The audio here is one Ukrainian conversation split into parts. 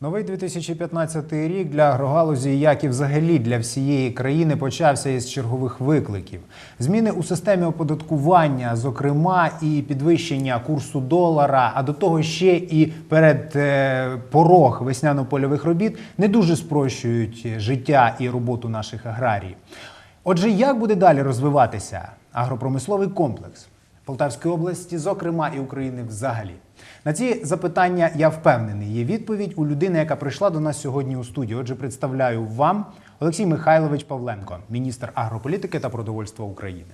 Новий 2015 рік для агрогалузі, як і взагалі для всієї країни, почався із чергових викликів. Зміни у системі оподаткування, зокрема, і підвищення курсу долара, а до того ще і перед е, порог весняно-польових робіт не дуже спрощують життя і роботу наших аграріїв. Отже, як буде далі розвиватися агропромисловий комплекс Полтавської області, зокрема і України взагалі? На ці запитання я впевнений. Є відповідь у людини, яка прийшла до нас сьогодні у студію. Отже, представляю вам Олексій Михайлович Павленко, міністр агрополітики та продовольства України.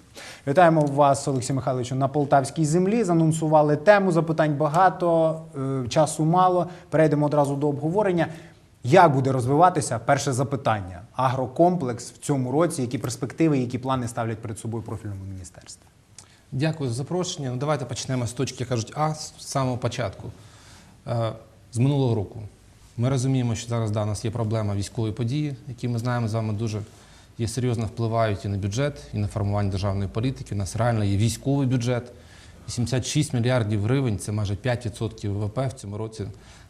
Вітаємо вас, Олексій Михайловичу, на полтавській землі. Занонсували тему. Запитань багато, е, часу мало. Перейдемо одразу до обговорення. Як буде розвиватися перше запитання? Агрокомплекс в цьому році, які перспективи, які плани ставлять перед собою профільному міністерстві? Дякую за запрошення. Ну, давайте почнемо з точки, кажуть, А з самого початку. Е, З минулого року. Ми розуміємо, що зараз да, у нас є проблема військової події, які ми знаємо з вами дуже є серйозно впливають і на бюджет, і на формування державної політики. У нас реально є військовий бюджет. 86 мільярдів гривень це майже 5% ВВП в цьому році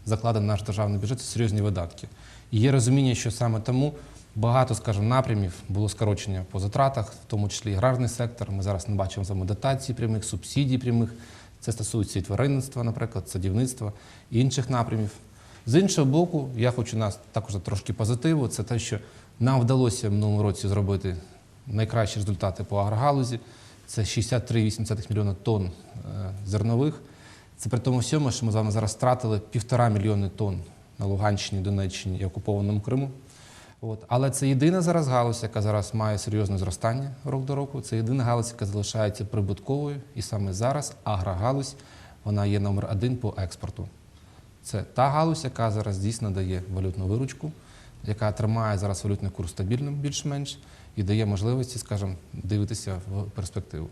закладено наш державний бюджет. Це серйозні видатки. І є розуміння, що саме тому багато, скажімо, напрямів було скорочення по затратах, в тому числі і аграрний сектор. Ми зараз не бачимо вами дотацій прямих, субсидій прямих. Це стосується і тваринництва, наприклад, садівництва і інших напрямів. З іншого боку, я хочу нас також трошки позитиву. Це те, що нам вдалося в минулому році зробити найкращі результати по агрогалузі. Це 63,8 мільйона тонн е, зернових. Це при тому всьому, що ми з вами зараз втратили півтора мільйони тонн на Луганщині, Донеччині і окупованому Криму. От. Але це єдина зараз галузь, яка зараз має серйозне зростання рок до року. Це єдина галузь, яка залишається прибутковою. І саме зараз агрогалузь вона є номер один по експорту. Це та галузь, яка зараз дійсно дає валютну виручку, яка тримає зараз валютний курс стабільним більш-менш і дає можливості, скажімо, дивитися в перспективу.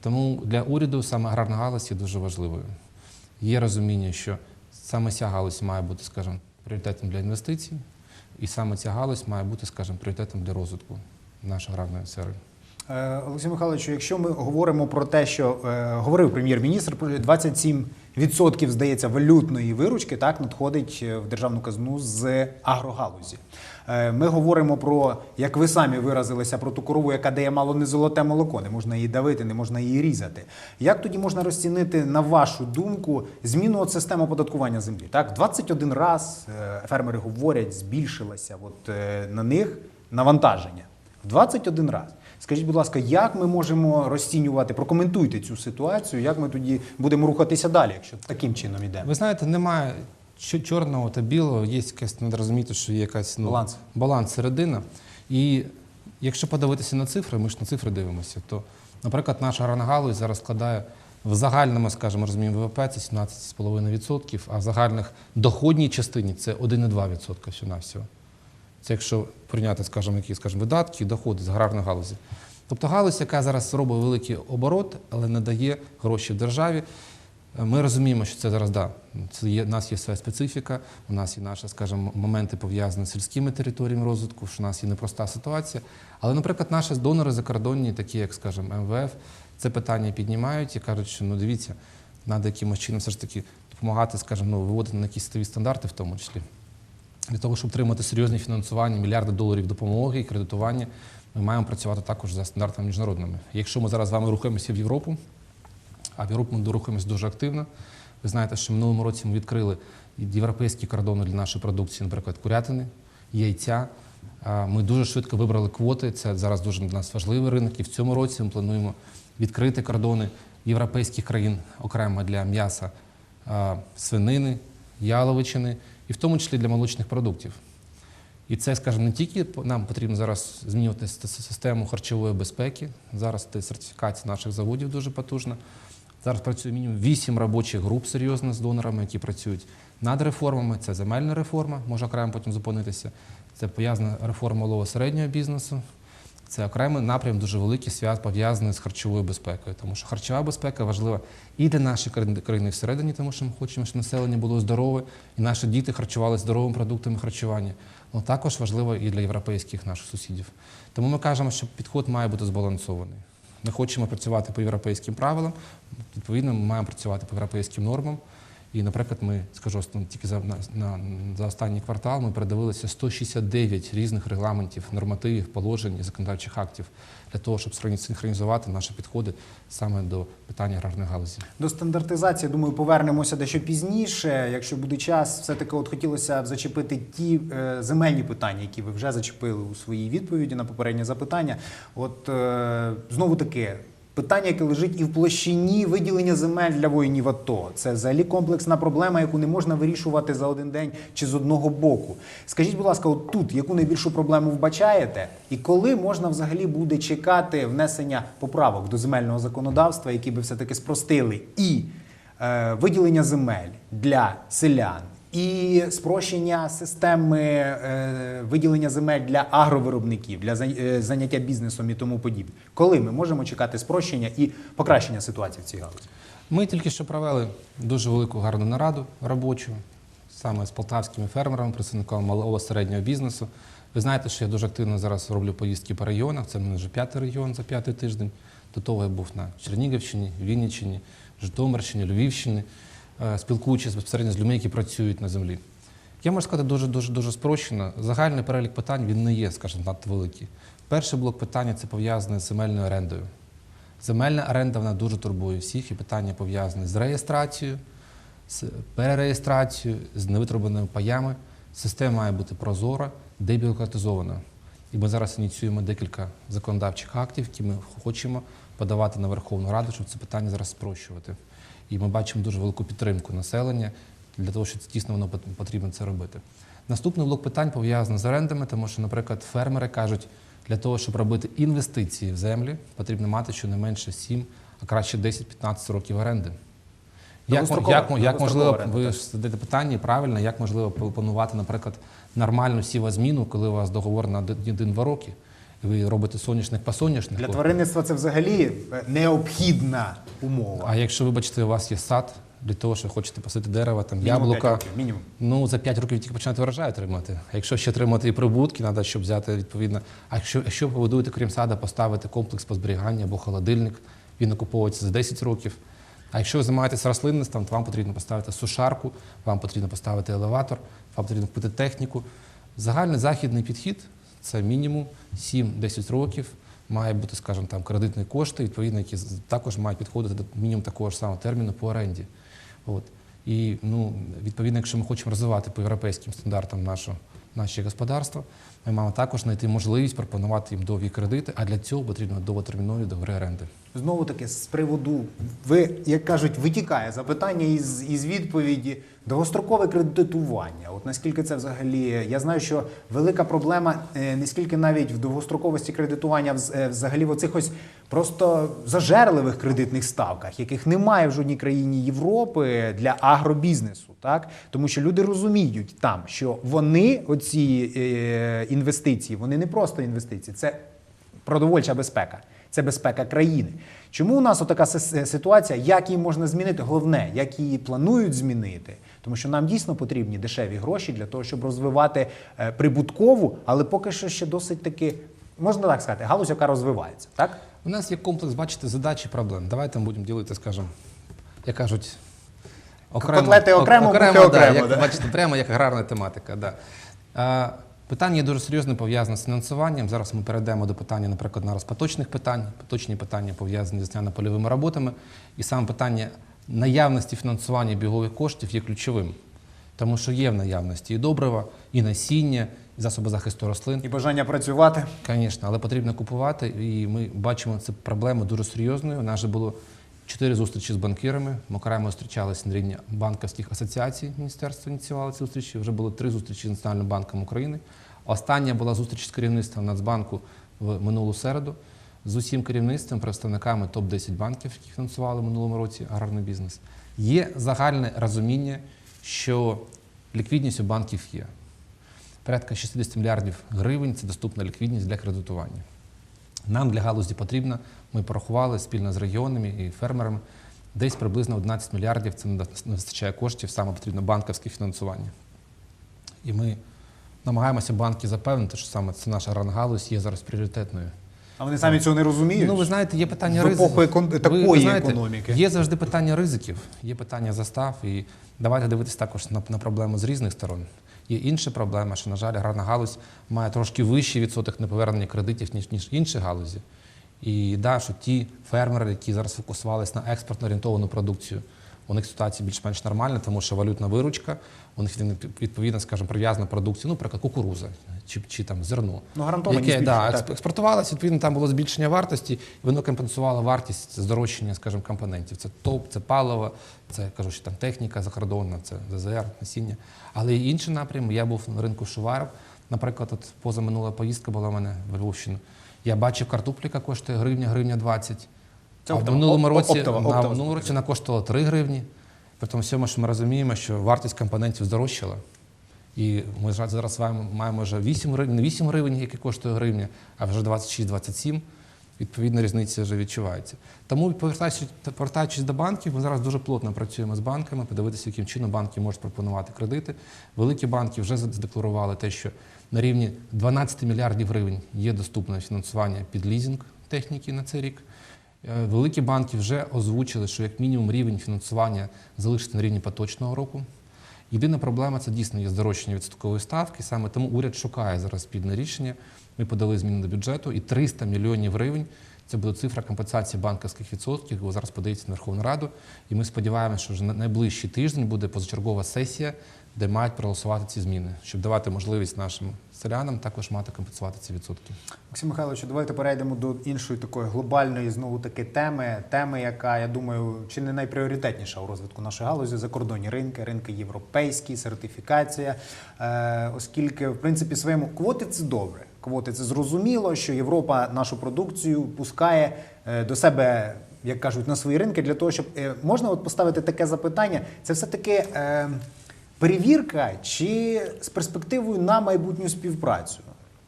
Тому для уряду саме аграрна галузь є дуже важливою. Є розуміння, що саме ця галузь має бути, скажімо, пріоритетом для інвестицій, і саме ця галузь має бути, скажімо, пріоритетом для розвитку нашої аграрної сфери. Е, Олексій Михайлович, якщо ми говоримо про те, що е, говорив прем'єр-міністр, про 27% здається валютної виручки так надходить е, в державну казну з агрогалузі. Е, Ми говоримо про, як ви самі виразилися, про ту корову, яка дає мало не золоте молоко, не можна її давити, не можна її різати. Як тоді можна розцінити, на вашу думку, зміну от системи оподаткування землі? Так, 21 раз е, фермери говорять, збільшилося от, е, на них навантаження. В 21 раз. Скажіть, будь ласка, як ми можемо розцінювати, прокоментуйте цю ситуацію, як ми тоді будемо рухатися далі, якщо таким чином йдемо? Ви знаєте, немає чо- чорного та білого, є якась, треба розуміти, що є якась ну, Баланс. баланс середина. І якщо подивитися на цифри, ми ж на цифри дивимося, то, наприклад, наша аграрна галузь зараз складає в загальному, скажімо, розуміємо, ВВП це 17,5%, а в загальних доходній частині це 1,2% всього-навсього. Це якщо прийняти, скажімо, які скажімо, видатки доходи з аграрної галузі. Тобто галузь, яка зараз робить великий оборот, але не дає гроші державі. Е, Ми розуміємо, що це зараз да, це є, у нас є своя специфіка, у нас є наші, скажімо, моменти пов'язані з сільськими територіями розвитку, що у нас є непроста ситуація. Але, наприклад, наші донори закордонні, такі як, скажімо, МВФ, це питання піднімають і кажуть, що ну дивіться, треба якимось чином все ж таки допомагати, скажімо, ну, виводити на якісь світові стандарти в тому числі. Для того, щоб отримати серйозне фінансування, мільярди доларів допомоги і кредитування, ми маємо працювати також за стандартами міжнародними. Якщо ми зараз з вами рухаємося в Європу, а в Європу ми рухаємося дуже активно. Ви знаєте, що в минулому році ми відкрили європейські кордони для нашої продукції, наприклад, курятини, яйця. Ми дуже швидко вибрали квоти. Це зараз дуже для нас важливий ринок. І в цьому році ми плануємо відкрити кордони європейських країн окремо для м'яса свинини, яловичини, і в тому числі для молочних продуктів. І це, скажімо, не тільки нам потрібно зараз змінювати систему харчової безпеки. Зараз сертифікація наших заводів дуже потужна. Зараз працює мінімум 8 робочих груп серйозно з донорами, які працюють над реформами. Це земельна реформа, може окремо потім зупинитися. Це пов'язана реформа малого середнього бізнесу. Це окремий напрям дуже великий свят пов'язаний з харчовою безпекою, тому що харчова безпека важлива і для нашої країни- всередині, тому що ми хочемо, щоб населення було здорове, і наші діти харчувалися здоровими продуктами харчування. Але також важливо і для європейських наших сусідів. Тому ми кажемо, що підход має бути збалансований. Ми хочемо працювати по європейським правилам, відповідно, ми маємо працювати по європейським нормам. І, наприклад, ми скажу тільки за на, на за останній квартал ми передивилися 169 різних регламентів, нормативів, положень і законодавчих актів для того, щоб синхронізувати наші підходи саме до питання аграрної галузі. До стандартизації, думаю, повернемося дещо пізніше. Якщо буде час, все-таки от хотілося б зачепити ті е, земельні питання, які ви вже зачепили у своїй відповіді на попереднє запитання. От е, знову таки. Питання, яке лежить і в площині виділення земель для воїнів АТО. Це взагалі комплексна проблема, яку не можна вирішувати за один день чи з одного боку. Скажіть, будь ласка, от тут яку найбільшу проблему вбачаєте, і коли можна взагалі буде чекати внесення поправок до земельного законодавства, які би все-таки спростили і е, виділення земель для селян, і спрощення системи е, виділення земель для агровиробників, для е, заняття бізнесом і тому подібне. Коли ми можемо чекати спрощення і покращення ситуації в цій галузі? Ми тільки що провели дуже велику гарну нараду робочу саме з полтавськими фермерами, представниками малого середнього бізнесу. Ви знаєте, що я дуже активно зараз роблю поїздки по регіонах. Це в мене вже п'ятий регіон за п'ятий тиждень. До того я був на Чернігівщині, Вінниччині, Житомирщині, Львівщині, е, спілкуючись безпосередньо з людьми, які працюють на землі. Я можу сказати дуже дуже дуже спрощено. Загальний перелік питань він не є, скажімо, надто великий. Перший блок питання це пов'язане з земельною орендою. Земельна оренда вона дуже турбує всіх, і питання пов'язане з реєстрацією, з перереєстрацією, з невитрубаними паями. Система має бути прозора, дебюрократизована. І ми зараз ініціюємо декілька законодавчих актів, які ми хочемо подавати на Верховну Раду, щоб це питання зараз спрощувати. І ми бачимо дуже велику підтримку населення для того, що дійсно воно пот- потрібно це робити. Наступний блок питань пов'язаний з орендами, тому що, наприклад, фермери кажуть, для того, щоб робити інвестиції в землі, потрібно мати щонайменше 7, а краще 10-15 років оренди. Як, як, як можливо, ви задаєте питання правильно, як можливо планувати, наприклад, нормальну сівозміну, коли у вас договор на 1-2 роки, ви робите соняшник по соняшнику. Для тваринництва це взагалі е, необхідна умова. А якщо, вибачте, у вас є сад для того, що хочете посадити дерево, там Мінімум яблука, п'ять років, мінімум. ну за 5 років тільки починати врожай отримати. А якщо ще отримати і прибутки, треба, щоб взяти відповідно. А якщо, якщо ви будуєте, крім сада, поставити комплекс по зберіганню або холодильник, він окуповується за 10 років. А якщо ви займаєтесь рослинництвом, то вам потрібно поставити сушарку, вам потрібно поставити елеватор, вам потрібно купити техніку. Загальний західний підхід це мінімум 7-10 років. Має бути, скажімо, там кредитні кошти, відповідно, які також мають підходити до мінімум такого ж самого терміну по оренді. От. І ну, відповідно, якщо ми хочемо розвивати по європейським стандартам нашу, наші господарства, ми маємо також знайти можливість пропонувати їм довгі кредити, а для цього потрібно довготермінові договори оренди. Знову таки, з приводу, ви, як кажуть, витікає запитання із, із відповіді довгострокове кредитування. От наскільки це взагалі, я знаю, що велика проблема е, не скільки навіть в довгостроковості кредитування, е, взагалі в оцих ось просто зажерливих кредитних ставках, яких немає в жодній країні Європи для агробізнесу. Так? Тому що люди розуміють там, що вони, оці е, інвестиції, вони не просто інвестиції, це продовольча безпека. Це безпека країни. Чому у нас отака ситуація? Як її можна змінити? Головне, як її планують змінити, тому що нам дійсно потрібні дешеві гроші для того, щоб розвивати е, прибуткову, але поки що ще досить таки, можна так сказати, галузь, яка розвивається. Так? У нас є комплекс, бачите, задач і проблем. Давайте ми будемо ділити, скажімо, як кажуть, Котлети окремо, ок- мухи да, окремо, як, да. бачите, прямо як аграрна тематика. Да. А, питання є дуже серйозно пов'язане з фінансуванням. Зараз ми перейдемо до питання, наприклад, на поточних питань. Поточні питання пов'язані з польовими роботами. І саме питання наявності фінансування бігових коштів є ключовим. Тому що є в наявності і добрива, і насіння, і засоби захисту рослин. І бажання працювати. Звісно, але потрібно купувати, і ми бачимо цю проблему дуже серйозною. У нас вже було чотири зустрічі з банкірами. Ми окремо зустрічалися на рівні банківських асоціацій. Міністерство ініціювало ці зустрічі. Вже було три зустрічі з Національним банком України. Остання була зустріч з керівництвом Нацбанку в минулу середу. З усім керівництвом, представниками топ-10 банків, які фінансували в минулому році аграрний бізнес. Є загальне розуміння, що ліквідність у банків є. Порядка 60 мільярдів гривень це доступна ліквідність для кредитування. Нам для галузі потрібно, ми порахували спільно з регіонами і фермерами, десь приблизно 11 мільярдів це не вистачає коштів, саме потрібно банківське фінансування. І ми намагаємося банки запевнити, що саме це наша аграрна галузь є зараз пріоритетною. А вони самі цього не розуміють? Ну, ви знаєте, є питання ризиків. екон- Ви- такої ви знаєте, економіки. Є завжди питання ризиків, є питання застав. І давайте дивитися також на, на проблему з різних сторон. Є інша проблема, що, на жаль, аграрна галузь має трошки вищий відсоток неповернення кредитів, ніж, ніж інші галузі. І да, що ті фермери, які зараз фокусувалися на експортно орієнтовану продукцію, у них ситуація більш-менш нормальна, тому що валютна виручка, у них відповідно, скажімо, прив'язана продукція, ну, наприклад, кукуруза чи, чи там зерно. Ну, гарантовані яке да, так. експортувалося, відповідно, там було збільшення вартості, і воно компенсувало вартість здорожчання, скажімо, компонентів. Це топ, це паливо, це кажу, що там техніка закордонна, це ЗЗР, насіння. Але є інші напрями. Я був на ринку Шуварів. Наприклад, от позаминула поїздка була в мене в Львовщину. Я бачив картоплю, яка коштує гривня, гривня 20. Це а в минулому році, оптова, на- оптова минулому році вона коштувала 3 гривні. При тому всьому, що ми розуміємо, що вартість компонентів здорожчала. І ми зараз маємо вже 8 гривень, не 8 гривень, які коштує гривня, а вже 26-27. Відповідно, різниця вже відчувається. Тому, повертаючись, повертаючись до банків, ми зараз дуже плотно працюємо з банками, подивитися, яким чином банки можуть пропонувати кредити. Великі банки вже задекларували те, що на рівні 12 мільярдів гривень є доступне фінансування під лізинг техніки на цей рік. Е, Великі банки вже озвучили, що як мінімум рівень фінансування залишиться на рівні поточного року. Єдина проблема це дійсно є здорожчання відсоткової ставки. Саме тому уряд шукає зараз спільне рішення. Ми подали зміни до бюджету, і 300 мільйонів гривень це буде цифра компенсації банківських відсотків. Зараз подається на Верховну Раду. І ми сподіваємося, що вже на найближчий тиждень буде позачергова сесія, де мають проголосувати ці зміни, щоб давати можливість нашим селянам також мати компенсувати ці відсотки. Максим Михайлович, давайте перейдемо до іншої такої глобальної знову таки теми. Теми, яка я думаю, чи не найпріоритетніша у розвитку нашої галузі закордонні ринки, ринки європейські, сертифікація. Е, оскільки, в принципі, своєму квоти це добре. Квоти це зрозуміло, що Європа нашу продукцію пускає е, до себе. Як кажуть, на свої ринки для того, щоб е, можна от поставити таке запитання, це все таки е, перевірка чи з перспективою на майбутню співпрацю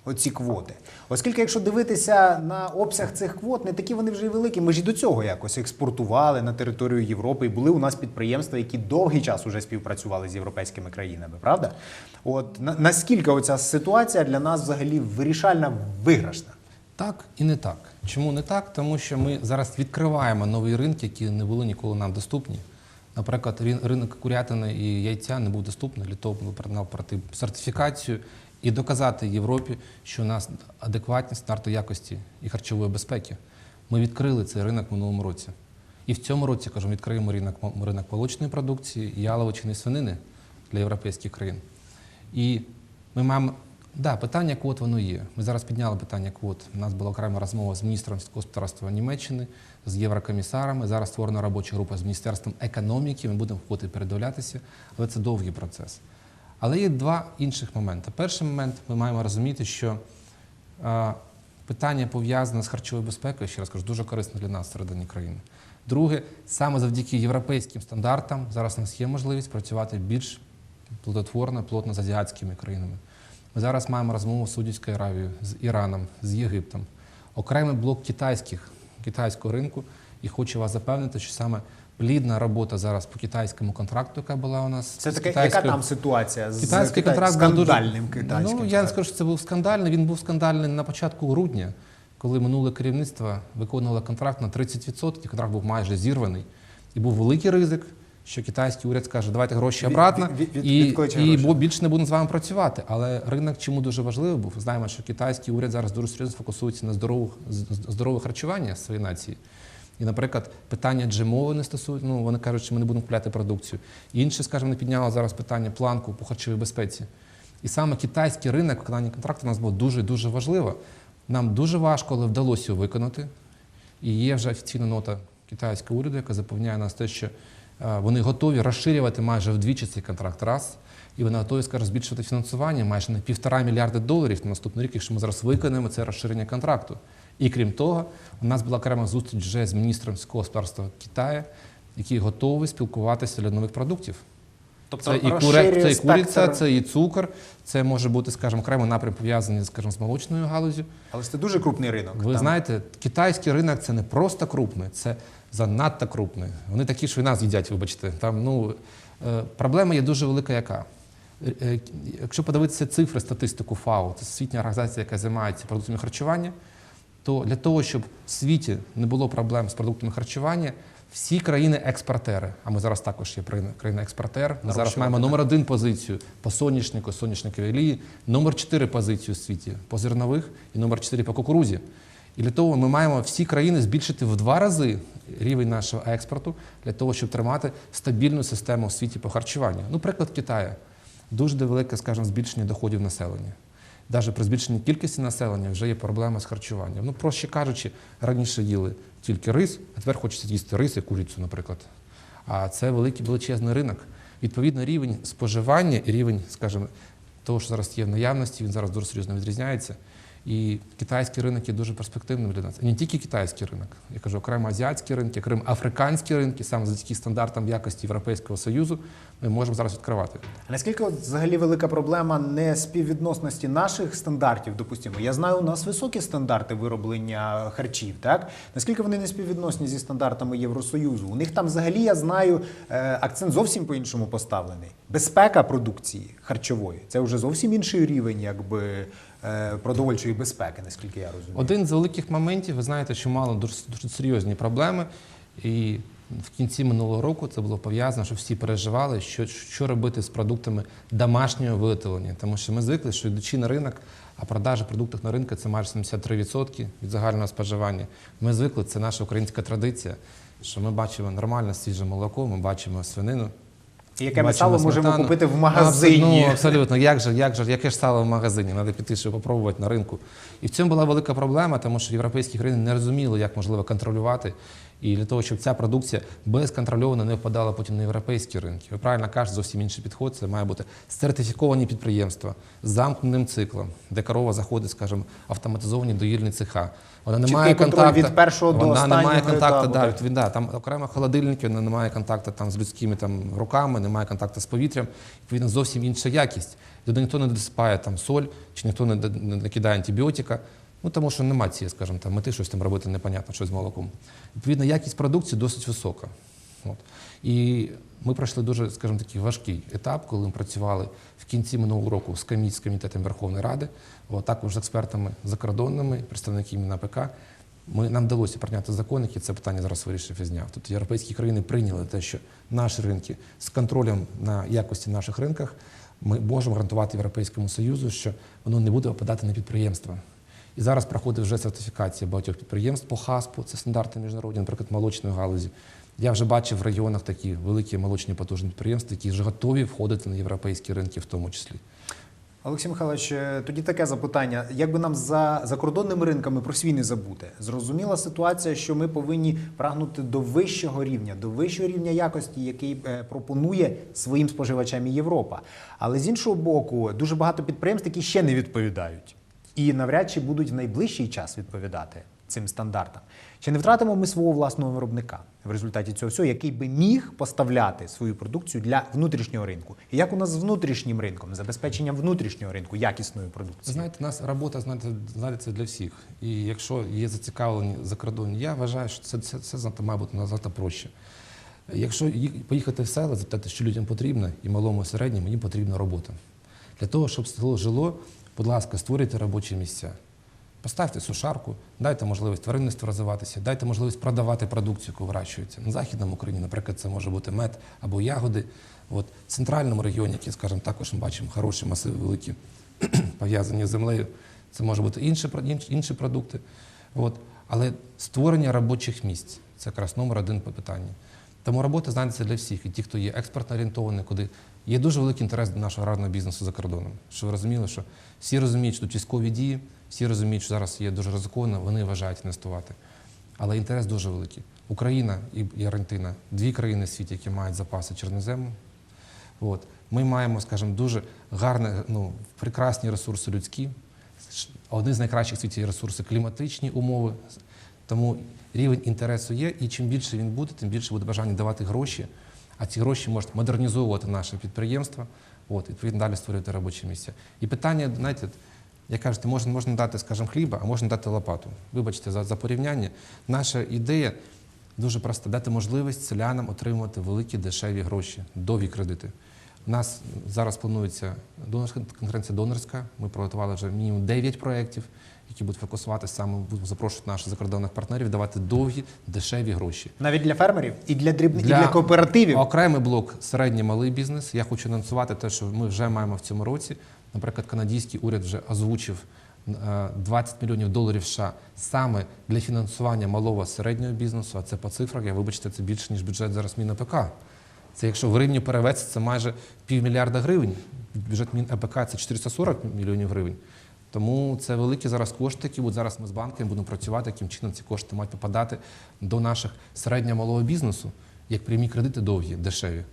оці квоти. Оскільки, якщо дивитися на обсяг цих квот, не такі вони вже й великі. Ми ж і до цього якось експортували на територію Європи, і були у нас підприємства, які довгий час уже співпрацювали з європейськими країнами, правда? От на, наскільки оця ситуація для нас взагалі вирішальна, виграшна? Так і не так. Чому не так? Тому що ми зараз відкриваємо нові ринки, які не були ніколи нам доступні. Наприклад, ринок курятини і яйця не був доступний для того, нам пройти сертифікацію і доказати Європі, що у нас адекватні стандарти якості і харчової безпеки. Ми відкрили цей ринок минулому році. І в цьому році, кажу, відкриємо ринок, ринок молочної продукції, яловичини свинини для європейських країн. І ми маємо. Да, питання квот воно є. Ми зараз підняли питання квот. У нас була окрема розмова з міністром господарства Німеччини, з єврокомісарами. Зараз створена робоча група з міністерством економіки. Ми будемо квоти передивлятися, але це довгий процес. Але є два інших моменти. Перший момент ми маємо розуміти, що питання пов'язане з харчовою безпекою, ще раз кажу, дуже корисно для нас всередині країни. Друге, саме завдяки європейським стандартам зараз у нас є можливість працювати більш плодотворно, плотно з азіатськими країнами. Ми зараз маємо розмову з Саудівською Аравією, з Іраном, з Єгиптом. Окремий блок китайських, китайського ринку. І хочу вас запевнити, що саме плідна робота зараз по китайському контракту, яка була у нас. Це таке, яка там ситуація з Китайський китай- контракт був дуже- китайським? Ну, я не скажу, що це був скандальний. Він був скандальний на початку грудня, коли минуле керівництво виконувало контракт на 30%, контракт був майже зірваний. І був великий ризик, що китайський уряд скаже, давайте гроші обратно, від- від- і, відкличе і гроші. більше не будемо з вами працювати. Але ринок чому дуже важливий був? Знаємо, що китайський уряд зараз дуже серйозно фокусується на здорових, здорове харчування своєї нації. І, наприклад, питання GMO не стосують, ну вони кажуть, що ми не будемо купляти продукцію. Інше, скажімо, не підняло зараз питання планку по харчовій безпеці. І саме китайський ринок виконання контракту у нас було дуже дуже важливо. Нам дуже важко, але вдалося його виконати. І є вже офіційна нота китайського уряду, яка запевняє нас те, що е, вони готові розширювати майже вдвічі цей контракт раз. І вони готові скажімо, збільшувати фінансування майже на півтора мільярда доларів на наступний рік, якщо ми зараз виконаємо це розширення контракту. І крім того, у нас була окрема зустріч вже з міністром сільського господарства Китаю, який готовий спілкуватися для нових продуктів. Тобто Це і, куре, це і куриця, це і цукор, це може бути, скажімо, окремий напрям пов'язаний скажімо, з молочною галузю. Але це дуже крупний ринок. Ви Там знаєте, китайський ринок це не просто крупний, це занадто крупний. Вони такі, що і нас їдять, вибачте. Там, ну, е, проблема є дуже велика яка. Е, е, Якщо подивитися цифри, статистику ФАО, це світня організація, яка займається продуктами харчування, то для того, щоб в світі не було проблем з продуктами харчування, всі країни-експортери, а ми зараз також є країна- країна-експортер, ми зараз маємо номер один позицію по соняшнику, соняшниковій олії, номер чотири позицію у світі по зернових і номер чотири по кукурузі. І для того ми маємо всі країни збільшити в два рази рівень нашого експорту для того, щоб тримати стабільну систему в світі по харчуванню. Ну, приклад Китаю. Дуже велике, скажімо, збільшення доходів населення. Навіть при збільшенні кількості населення вже є проблема з харчуванням. Ну, проще кажучи, раніше їли тільки рис, а тепер хочеться їсти рис і курицю, наприклад. А це великий величезний ринок. Відповідно, рівень споживання і рівень, скажімо, того, що зараз є в наявності, він зараз дуже серйозно відрізняється. І китайський ринок є дуже перспективним для нас. І не тільки китайський ринок, я кажу, окремо азіатські ринки, окремо африканські ринки, саме за таким стандартом якості Європейського Союзу, ми можемо зараз відкривати. А наскільки взагалі велика проблема не співвідносності наших стандартів, допустимо? Я знаю, у нас високі стандарти вироблення харчів, так? Наскільки вони не співвідносні зі стандартами Євросоюзу? У них там взагалі я знаю е, акцент зовсім по-іншому поставлений. Безпека продукції харчової це вже зовсім інший рівень, якби продовольчої безпеки, наскільки я розумію. Один з великих моментів, ви знаєте, що мало дуже, серйозні проблеми. І в кінці минулого року це було пов'язано, що всі переживали, що, що робити з продуктами домашнього виготовлення. Тому що ми звикли, що йдучи на ринок, а продажі продуктів на ринку це майже 73% від загального споживання. Ми звикли, це наша українська традиція, що ми бачимо нормальне свіже молоко, ми бачимо свинину. Яке ми сало можемо сметану. купити в Ну, магазині. абсолютно. Як же, як же, яке ж сало в магазині? Треба піти, щоб попробувати на ринку. І в цьому була велика проблема, тому що європейські країни не розуміли, як можливо контролювати. І для того, щоб ця продукція безконтрольовано не впадала потім на європейські ринки. Ви правильно кажете, зовсім інший підход. Це має бути сертифіковані підприємства з замкненим циклом, де корова заходить, скажімо, автоматизовані доїльні цеха. Вона не Чіткий має контакту, від першого до вона не має контакту, да, від- да, там окремо холодильники, вона не має контакту там, з людськими там, руками, немає контакту з повітрям. Відповідно, зовсім інша якість. Туди ніхто не досипає там соль, чи ніхто не накидає антибіотика. Ну, тому що немає цієї, скажімо, там, мети щось там робити непонятно, що з молоком. Відповідно, якість продукції досить висока. От. І ми пройшли дуже, скажімо, такий важкий етап, коли ми працювали в кінці минулого року з комі- з комітетом Верховної Ради, от, також з експертами закордонними, представниками НАПК. Ми, нам вдалося прийняти закон, який це питання зараз вирішив і зняв. Тобто європейські країни прийняли те, що наші ринки з контролем на якості наших ринках ми можемо гарантувати Європейському Союзу, що воно не буде опадати на підприємства. І зараз проходить вже сертифікація багатьох підприємств по ХАСПу, це стандарти міжнародні, наприклад, молочної галузі. Я вже бачив в регіонах такі великі молочні потужні підприємства, які вже готові входити на європейські ринки в тому числі. Олексій Михайлович, е, тоді таке запитання: як би нам за закордонними ринками про свій не забути? Зрозуміла ситуація, що ми повинні прагнути до вищого рівня, до вищого рівня якості, який е, пропонує своїм споживачам Європа. Але з іншого боку, дуже багато підприємств, які ще не відповідають, і навряд чи будуть в найближчий час відповідати цим стандартам. Чи не втратимо ми свого власного виробника в результаті цього всього, який би міг поставляти свою продукцію для внутрішнього ринку? І як у нас з внутрішнім ринком, забезпеченням внутрішнього ринку якісної Ви продукції? знаєте, нас робота це для всіх. І якщо є зацікавлені закордонні, я вважаю, що це, це, це знати, має бути проще. Якщо поїхати в села, запитати, що людям потрібно, і малому, і середньому, їм потрібна робота. Для того, щоб село жило, будь ласка, створюйте робочі місця. Поставте сушарку, дайте можливість тваринництву розвиватися, дайте можливість продавати продукцію, яку вирощується. На Західному Україні, наприклад, це може бути мед або ягоди. От, в центральному регіоні, який, скажімо, також ми бачимо хороші масиви великі, пов'язані з землею, це може бути інші, інші продукти. От. Але створення робочих місць це якраз номер один по питанню. Тому робота знається для всіх, і ті, хто є експортно орієнтований, куди є дуже великий інтерес до нашого аграрного бізнесу за кордоном. Що ви розуміли, що всі розуміють, що тут військові дії, всі розуміють, що зараз є дуже ризиковано, вони вважають інвестувати. Але інтерес дуже великий. Україна і Аргентина дві країни в світі, які мають запаси чорнозему. От. Ми маємо, скажімо, дуже гарні, ну, прекрасні ресурси людські. Одні з найкращих в світі ресурси кліматичні умови. Тому рівень інтересу є, і чим більше він буде, тим більше буде бажання давати гроші. А ці гроші можуть модернізовувати наше підприємство, от, відповідно далі створювати робочі місця. І питання, знаєте, як кажете, можна, можна дати, скажімо, хліба, а можна дати лопату. Вибачте за, за порівняння. Наша ідея дуже проста дати можливість селянам отримувати великі дешеві гроші, довгі кредити. У нас зараз планується донорська конференція донорська. Ми приготували вже мінімум 9 проєктів. які будуть фокусуватися саме, будуть запрошувати наших закордонних партнерів, давати довгі, дешеві гроші. Навіть для фермерів і для дрібних, і для кооперативів. Окремий блок середній малий бізнес. Я хочу анонсувати те, що ми вже маємо в цьому році. Наприклад, канадський уряд вже озвучив е, 20 мільйонів доларів США саме для фінансування малого середнього бізнесу. А це по цифрах. Я вибачте, це більше ніж бюджет зараз МінАПК. Це якщо в гривню перевести, це майже півмільярда гривень. Бюджет МінАПК це 440 мільйонів гривень. Тому це великі зараз кошти, які будуть зараз ми з банками будемо працювати, яким чином ці кошти мають попадати до наших середнього малого бізнесу, як прямі кредити довгі, дешеві.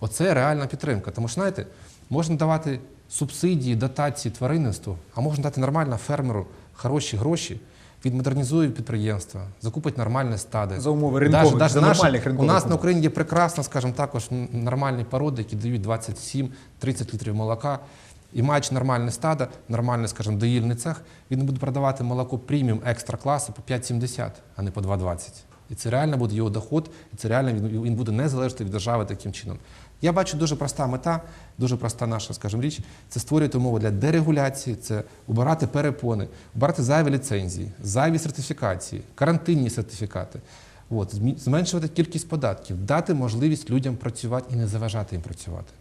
Оце реальна підтримка. Тому що, знаєте, можна давати субсидії, дотації тваринництву, а можна дати нормально фермеру хороші гроші, відмодернізує підприємства, закупить нормальне стадо. За умови ринкових, за наші- нормальних У нас на. Україні є прекрасно, скажімо, також нормальні породи, які дають 27-30 літрів молока. І маючи нормальне стадо, нормальний, скажімо, доїльний цех, він буде продавати молоко преміум екстра класу по 5,70, а не по 2,20. І це реально буде його доход, і це реально він, він буде не залежати від держави таким чином. Я бачу дуже проста мета, дуже проста наша, скажімо, річ це створювати умови для дерегуляції, це убирати перепони, убирати зайві ліцензії, зайві сертифікації, карантинні сертифікати. От, зменшувати кількість податків, дати можливість людям працювати і не заважати їм працювати.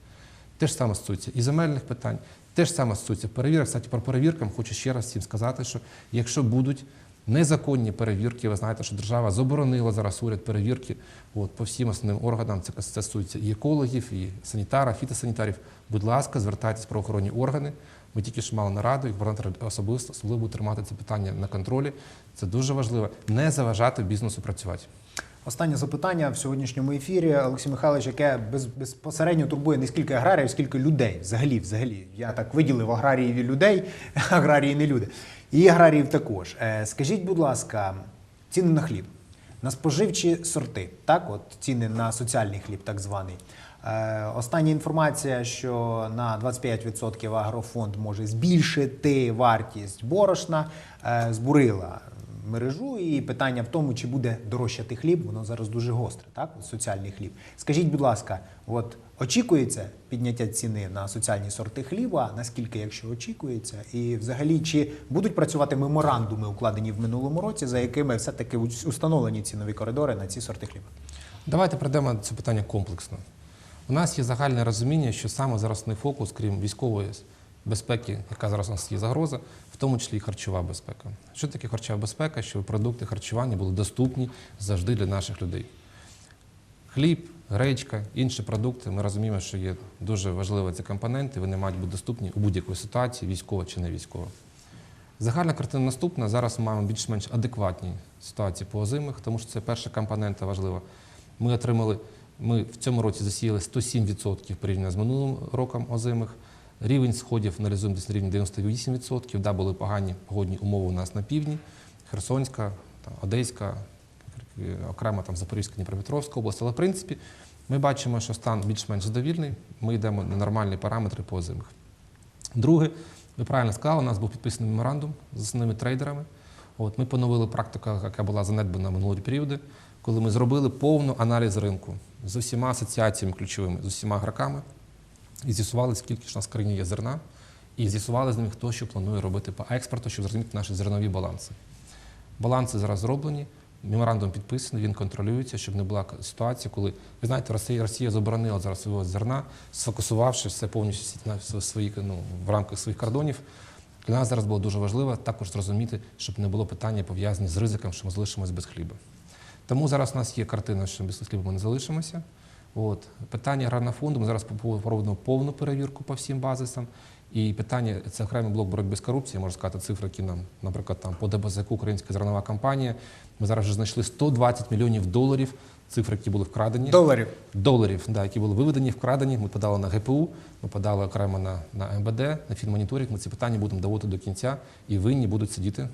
Те ж саме стосується і земельних питань, те ж саме стосується перевірок. Кстати, про перевіркам хочу ще раз всім сказати, що якщо будуть незаконні перевірки, ви знаєте, що держава заборонила зараз уряд перевірки от, по всім основним органам, це стосується і екологів, і санітарів, фітосанітарів. Будь ласка, звертайтесь в правоохоронні органи. Ми тільки що мали нараду, і губернатор особисто особливо тримати це питання на контролі. Це дуже важливо. Не заважати бізнесу працювати. Останнє запитання в сьогоднішньому ефірі, Олексій Михайлович, яке без, безпосередньо турбує не скільки аграріїв, скільки людей. Взагалі, взагалі. Я так виділив аграріїв і людей, аграрії не люди. І аграріїв також. Е, Скажіть, будь ласка, ціни на хліб, на споживчі сорти, так, от ціни на соціальний хліб, так званий. Е, Остання інформація, що на 25% агрофонд може збільшити вартість борошна, е, збурила мережу, і питання в тому, чи буде дорожчати хліб, воно зараз дуже гостре, так? Соціальний хліб. Скажіть, будь ласка, от очікується підняття ціни на соціальні сорти хліба? Наскільки, якщо очікується, і взагалі чи будуть працювати меморандуми, укладені в минулому році, за якими все-таки установлені цінові коридори на ці сорти хліба? Давайте прийдемо цього питання комплексно. У нас є загальне розуміння, що саме зараз основний фокус, крім військової безпеки, яка зараз у нас є загроза, в тому числі і харчова безпека. Що таке харчова безпека? Щоб продукти харчування були доступні завжди для наших людей. Хліб, гречка, інші продукти. Ми розуміємо, що є дуже важливі ці компоненти, вони мають бути доступні у будь-якій ситуації, військова чи не військова. Загальна картина наступна. Зараз ми маємо більш-менш адекватні ситуації по озимих, тому що це перша компонента важлива. Ми отримали, ми в цьому році засіяли 107% порівняно з минулим роком озимих. Рівень сходів аналізуємо десь на рівні 98%. Да, були погані погодні умови у нас на півдні, Херсонська, Одеська, окремо там Запорізька, Дніпропетровська область. Але в принципі ми бачимо, що стан більш-менш задовільний. Ми йдемо на нормальні параметри по озимих. Друге, ви правильно сказали, у нас був підписаний меморандум з основними трейдерами. От, ми поновили практику, яка була занедбана минулі періоди, коли ми зробили повну аналіз ринку з усіма асоціаціями ключовими, з усіма граками, і з'ясували, скільки ж у нас в країні є зерна, і з'ясували з ними, хто що планує робити по експорту, щоб зрозуміти наші зернові баланси. Баланси зараз зроблені, меморандум підписаний, він контролюється, щоб не була ситуація, коли ви знаєте, Росія, Росія заборонила зараз вивоз зерна, сфокусувавши все повністю на свої ну, в рамках своїх кордонів. Для нас зараз було дуже важливо також зрозуміти, щоб не було питання пов'язані з ризиком, що ми залишимося без хліба. Тому зараз у нас є картина, що без хліба ми не залишимося. От. Питання аграрного фонду, ми зараз проводимо повну перевірку по всім базисам. І питання це окремий блок боротьби з корупцією, можна сказати, цифри, які нам, наприклад, там по ДБЗК Українська зернова компанія. Ми зараз вже знайшли 120 мільйонів доларів, цифри, які були вкрадені. Доларів. Доларів, да, які були виведені, вкрадені. Ми подали на ГПУ, ми подали окремо на, на МБД, на фінмоніторинг. Ми ці питання будемо доводити до кінця і винні будуть сидіти.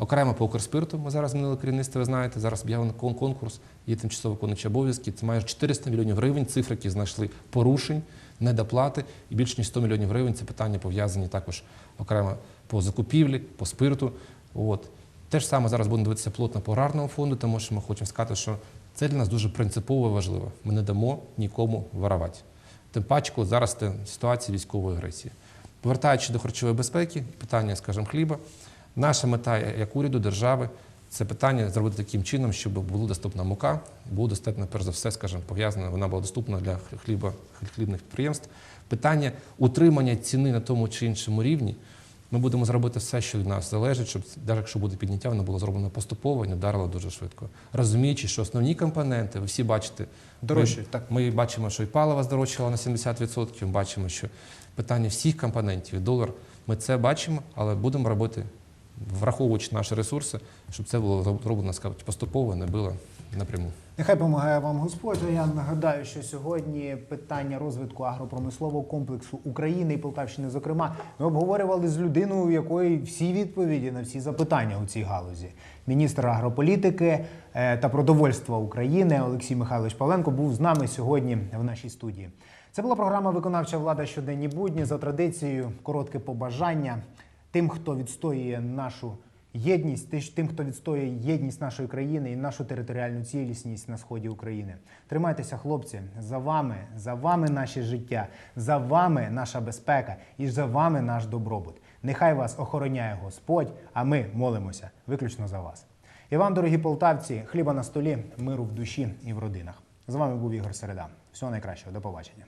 Окремо по Укрспирту ми зараз змінили керівництво, ви знаєте, зараз об'явлений конкурс, є тимчасово виконуючі обов'язки. Це майже 400 мільйонів гривень, цифри, які знайшли порушень, недоплати, і більше ніж 100 мільйонів гривень це питання пов'язані також окремо по закупівлі, по спирту. От. Те ж саме зараз будемо дивитися плотно по аграрному фонду, тому що ми хочемо сказати, що це для нас дуже принципово і важливо. Ми не дамо нікому воровати. Тим паче, коли зараз це ситуація військової агресії. Повертаючись до харчової безпеки, питання, скажімо, хліба. Наша мета як уряду держави це питання зробити таким чином, щоб була доступна мука, було достатньо, перш за все, скажімо, пов'язана, вона була доступна для хліба, хлібних підприємств. Питання утримання ціни на тому чи іншому рівні. Ми будемо зробити все, що від нас залежить, щоб навіть якщо буде підняття, воно було зроблено поступово і не вдарило дуже швидко. Розуміючи, що основні компоненти, ви всі бачите, Дорожчають, ми, так. ми бачимо, що і паливо здорожчало на 70%, ми бачимо, що питання всіх компонентів, долар, ми це бачимо, але будемо робити, враховуючи наші ресурси, щоб це було зроблено скажімо, поступово, не було напряму. Нехай допомагає вам Господь. Я нагадаю, що сьогодні питання розвитку агропромислового комплексу України і Полтавщини, зокрема, ми обговорювали з людиною, у якої всі відповіді на всі запитання у цій галузі. Міністр агрополітики е, та продовольства України Олексій Михайлович Павленко був з нами сьогодні в нашій студії. Це була програма Виконавча влада щоденні будні за традицією. Коротке побажання тим, хто відстоює нашу єдність, тим, хто відстоює єдність нашої країни і нашу територіальну цілісність на сході України. Тримайтеся, хлопці, за вами, за вами наше життя, за вами наша безпека і за вами наш добробут. Нехай вас охороняє Господь, а ми молимося виключно за вас. І вам, дорогі полтавці, хліба на столі, миру в душі і в родинах. З вами був Ігор Середа. Всього найкращого, до побачення.